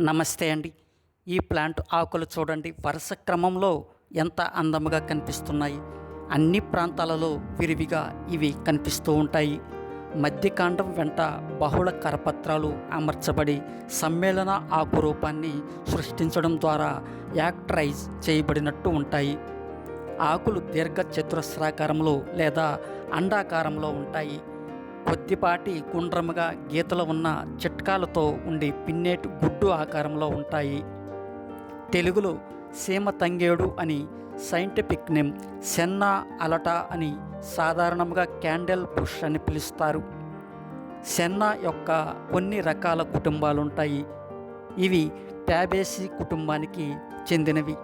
నమస్తే అండి. ఈ ప్లాంట్ ఆకులు చూడండి. వరుస క్రమంలో ఎంత అందముగా కనిపిస్తున్నాయి. అన్ని ప్రాంతాలలో విరివిగా ఇవి కనిపిస్తూ ఉంటాయి. మధ్యకాండం వెంట బహుళ కరపత్రాలు అమర్చబడి సమ్మేళన ఆకు రూపాన్ని సృష్టించడం ద్వారా యాక్టరైజ్ చేయబడినట్టు ఉంటాయి. ఆకులు దీర్ఘ చతురస్రాకారంలో లేదా అండాకారంలో ఉంటాయి. కొద్దిపాటి గుండ్రముగా గీతలు ఉన్న చిట్కాలతో ఉండి పిన్నెట్ గుడ్డు ఆకారంలో ఉంటాయి. తెలుగులో సీమ తంగేడు అని సైంటిఫిక్ నేమ్ సెన్నా అలట అని సాధారణంగా క్యాండిల్ బుష్ అని పిలుస్తారు. సెన్నా యొక్క కొన్ని రకాల కుటుంబాలు ఉంటాయి ఇవి ట్యాబేసి కుటుంబానికి చెందినవి.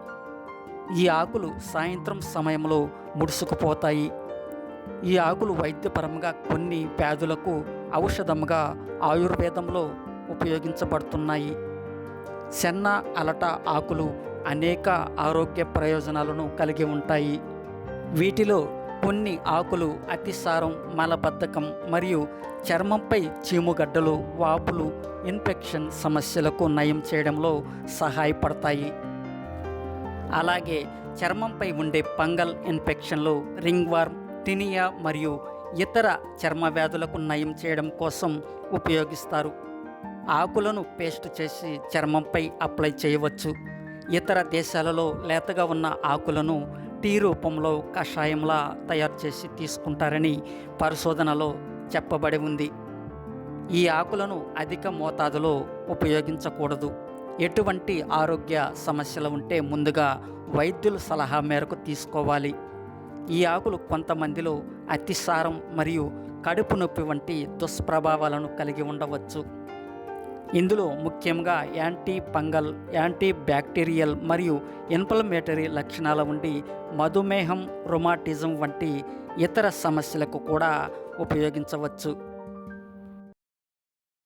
ఈ ఆకులు సాయంత్రం సమయంలో ముడుసుకుపోతాయి. ఈ ఆకులు వైద్యపరంగా కొన్ని వ్యాధులకు ఔషధముగా ఆయుర్వేదంలో ఉపయోగించబడుతున్నాయి. సెన్న అలట ఆకులు అనేక ఆరోగ్య ప్రయోజనాలను కలిగి ఉంటాయి. వీటిలో కొన్ని ఆకులు అతిసారం మలబద్ధకం మరియు చర్మంపై చీముగడ్డలు వాపులు ఇన్ఫెక్షన్ సమస్యలకు నయం చేయడంలో సహాయపడతాయి. అలాగే చర్మంపై ఉండే పంగల్ ఇన్ఫెక్షన్లు రింగ్ వార్మ్ టినియా మరియు ఇతర చర్మ వ్యాధులకు నయం చేయడం కోసం ఉపయోగిస్తారు. ఆకులను పేస్ట్ చేసి చర్మంపై అప్లై చేయవచ్చు. ఇతర దేశాలలో లేతగా ఉన్న ఆకులను టీ రూపంలో కషాయంలా తయారు చేసి తీసుకుంటారని పరిశోధనలో చెప్పబడి ఉంది. ఈ ఆకులను అధిక మోతాదులో ఉపయోగించకూడదు. ఎటువంటి ఆరోగ్య సమస్యలు ఉంటే ముందుగా వైద్యుల సలహా మేరకు తీసుకోవాలి. ఈ ఆకులు కొంతమందిలో అతిసారం మరియు కడుపు నొప్పి వంటి దుష్ప్రభావాలను కలిగి ఉండవచ్చు. ఇందులో ముఖ్యంగా యాంటీ ఫంగల్ యాంటీ బ్యాక్టీరియల్ మరియు ఇన్ఫ్లమేటరీ లక్షణాల ఉండి మధుమేహం రొమాటిజం వంటి ఇతర సమస్యలకు కూడా ఉపయోగించవచ్చు.